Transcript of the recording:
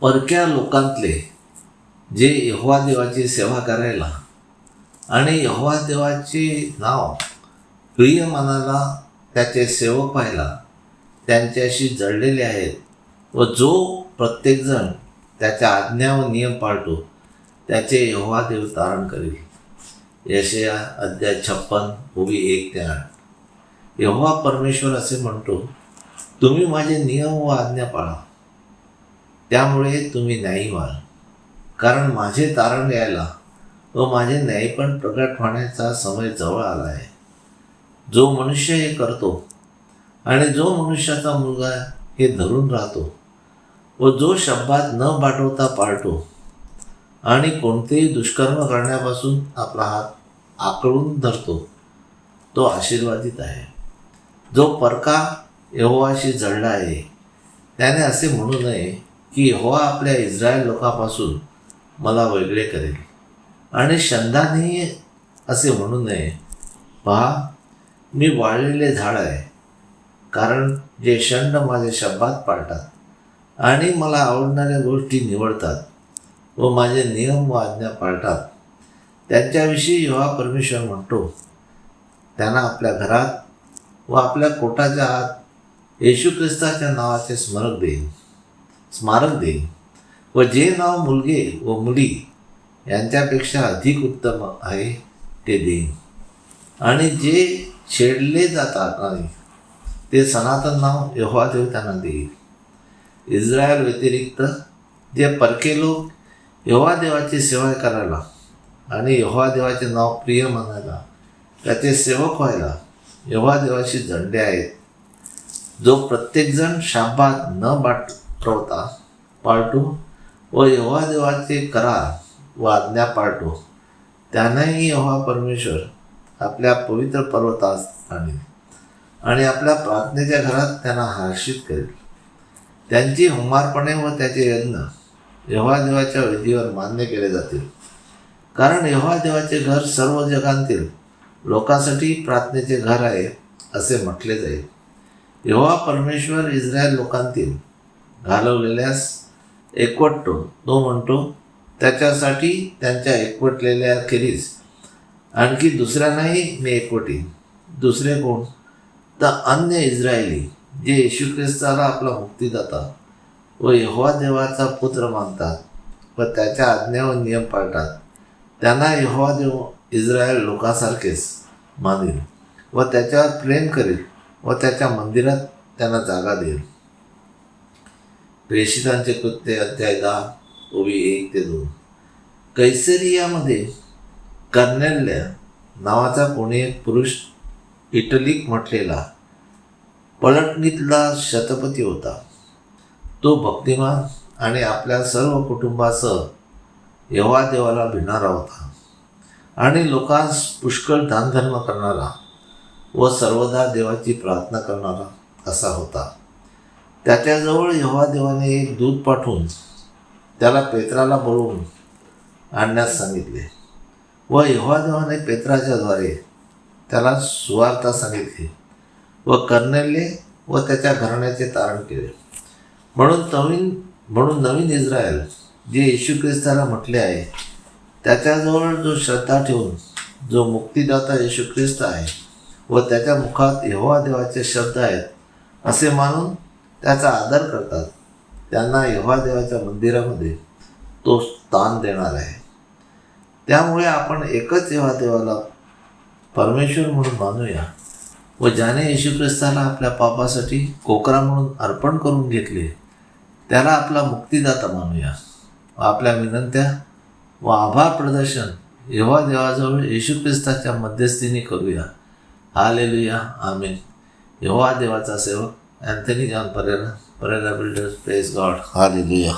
परक्या लोकांतले जे यहोवा देवाची सेवा करायला आणि यहोवा देवाचे नाव प्रिय मनाला त्याचे सेवक व्हायला त्यांच्याशी जळलेले आहेत व जो प्रत्येकजण त्याच्या आज्ञा व नियम पाळतो त्याचे यहोवा देव तारण करेल. यशया अध्याय छप्पन उभी एक ते आठ. यहोवा परमेश्वर असे म्हणतो तुम्ही माझे नियम व आज्ञा पाळा. त्यामुळे तुम्ही न्यायी व्हाल. कारण माझे तारण यायला व माझे न्यायपण प्रकट होण्याचा समय जवळ आला आहे. जो मनुष्य हे करतो आणि जो मनुष्याचा मुलगा हे धरून राहतो व जो शब्दात न पाठवता पाळतो आणि कोणतेही दुष्कर्म करण्यापासून आपला हात आकळून धरतो तो आशीर्वादित आहे. जो परका यहोवाशी जळला आहे त्याने असे म्हणू नये की यहोवा आपल्या इस्रायल लोकापासून मला वेगळे करेल. आणि शंदानेही असे म्हणू नये पहा मी वाळलेले झाड आहे कारण जे शंड माझे शब्दात पाळतात आणि मला आवडणाऱ्या गोष्टी निवडतात व माझे नियम व आज्ञा पाळतात. त्यांच्याविषयी युवा परमेश्वर म्हणतो त्यांना आपल्या घरात व आपल्या कोटाच्या आत येशू ख्रिस्ताच्या नावाचे स्मरक देईल स्मारक देईन व जे नाव मुलगे व मुली यांच्यापेक्षा अधिक उत्तम आहे ते देईन आणि जे छेडले जातात नाही ते सनातन नाव यहोवा देव त्यांना देईल इस्रायल व्यतिरिक्त जे परके लोक यहोवा देवाची सेवा करायला आणि यहोवा देवाचे नाव प्रिय मानायला त्याचे सेवक व्हायला यहोवा देवाशी झंडे आहेत. जो प्रत्येकजण शाबात न ठेवता. पार्ट टू व यहोवा देवाचे करार व आज्ञा पाळतो त्यांनाही यहोवा परमेश्वर आपल्या पवित्र पर्वतात आणेल आणि आपल्या प्रार्थनेच्या घरात त्यांना हर्षित करेल. त्यांची हुमारपणे व त्याचे यज्ञ यहोवा देवाच्या विधीवर मान्य केले जातील. कारण यहोवा देवाचे घर सर्व जगांतील लोकांसाठी प्रार्थनेचे घर आहे असे म्हटले जाईल. यहोवा परमेश्वर इस्रायल लोकांतील घालवलेल्यास एकवटतो. तो म्हणतो त्याच्यासाठी त्यांच्या एकवटलेल्या खेरीज आणखी दुसऱ्यांनाही मी एकवटी. दुसरे कोण? तर अन्य इस्रायली जे येशू ख्रिस्ताला आपला मुक्तीदाता व यहोवा देवाचा पुत्र मानतात व त्याच्या आज्ञा व नियम पाळतात. त्यांना यहोवा देव इस्रायल लोकांसारखेच मानेल व त्याच्यावर प्रेम करेल व त्याच्या मंदिरात त्यांना जागा देईल. प्रेषितांचे कृत्य अध्याय दहा ओवी एक ते दोन. कैसरियामध्ये कर्नेल्या नावाचा कोणी एक पुरुष इटलीक म्हटलेला पलटणीतला शतपती होता. तो भक्तिमान आणि आपल्या सर्व कुटुंबासह यव्हा देवाला भिणारा होता आणि लोकांस पुष्कळ दानधर्म करणारा व सर्वदा देवाची प्रार्थना करणारा असा होता. त्याच्याजवळ यव्हा देवाने एक दूध पाठवून त्याला पेत्राला बोलवून आणण्यास सांगितले व यव्हा देवाने पेत्राच्याद्वारे त्याला सुवार्ता सांगितली व कर्नेले व त्याच्या घराण्याचे तारण केले. म्हणून नवीन म्हणून नवीन इस्रायल जे येशू ख्रिस्ताला म्हटले आहे त्याच्याजवळ जो श्रद्धा ठेवून जो मुक्तिदाता येशू ख्रिस्त आहे व त्याच्या मुखात यहोवा देवाचे शब्द आहेत असे मानून त्याचा आदर करतात. त्यांना यहोवा देवाच्या मंदिरामध्ये तो स्थान देणार आहे. त्यामुळे आपण एकच यहोवा देवाला परमेश्वर म्हणून मानूया व ज्याने येशू ख्रिस्ताला आपल्या पापासाठी कोकरा म्हणून अर्पण करून घेतले त्याला आपला मुक्तिदाता मानूया. व आपल्या विनंत्या व आभार प्रदर्शन येव्हा देवाजवळ येशू ख्रिस्ताच्या मध्यस्थीने करूया. हालेलुया. आमेन. यहोवा देवाचा सेवक Anthony John Pereira. Pereira Builders, praise God. Hallelujah.